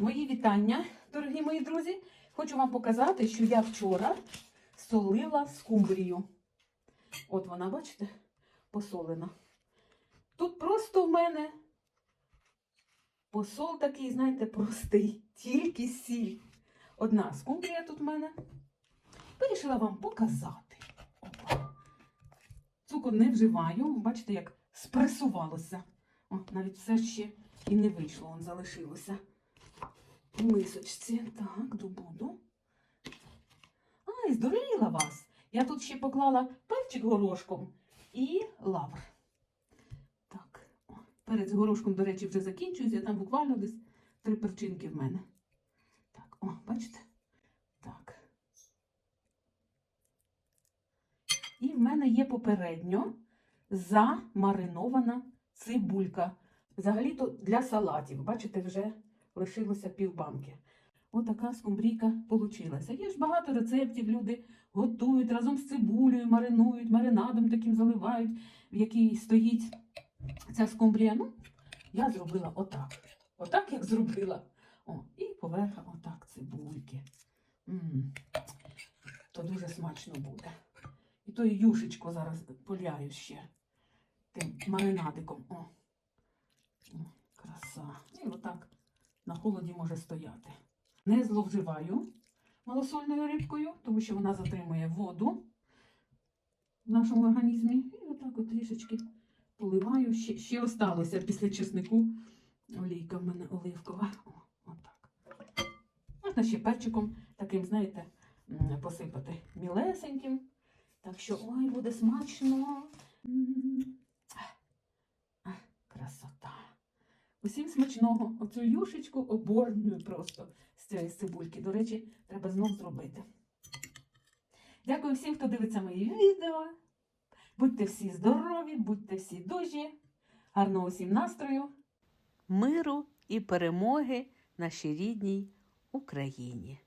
Мої вітання, дорогі мої друзі. Хочу вам показати, що я вчора солила скумбрію. От вона, бачите, посолена. Тут просто в мене посол такий, знаєте, простий, тільки сіль. Одна скумбрія тут в мене. Вирішила вам показати. Опа. Цукор не вживаю. Бачите, як спресувалося. О, навіть все ще і не вийшло, он залишилося. У мисочці. Так, добуду. А, і здурила вас. Я тут ще поклала перчик горошком і лавр. Так, перець горошком, до речі, вже закінчується. Там буквально десь три перчинки в мене. Так, о, бачите? Так. І в мене є попередньо замаринована цибулька. Взагалі-то для салатів. Бачите, вже лишилося півбанки. Отака скумбрійка получилася. Є ж багато рецептів, люди готують разом з цибулею, маринують, маринадом таким заливають, в якій стоїть ця скумбрія. Ну, я зробила отак. Отак, як зробила. О, і поверх отак цибульки. м То дуже смачно буде. І то і юшечку зараз поляю ще тим маринадиком. О. О, краса. І отак на холоді може стояти. Не зловживаю малосольною рибкою, тому що вона затримує воду в нашому організмі. І отак от трішечки поливаю. Ще, ще осталося після чеснику. Олійка в мене оливкова. О, отак. Можна ще перчиком таким, знаєте, посипати мілесеньким. Так що, ой, буде смачно. Усім смачного. Оцю юшечку обожнюю просто з цієї цибульки. До речі, треба знов зробити. Дякую всім, хто дивиться мої відео. Будьте всі здорові, будьте всі дужі. Гарного усім настрою. миру і перемоги нашій рідній Україні.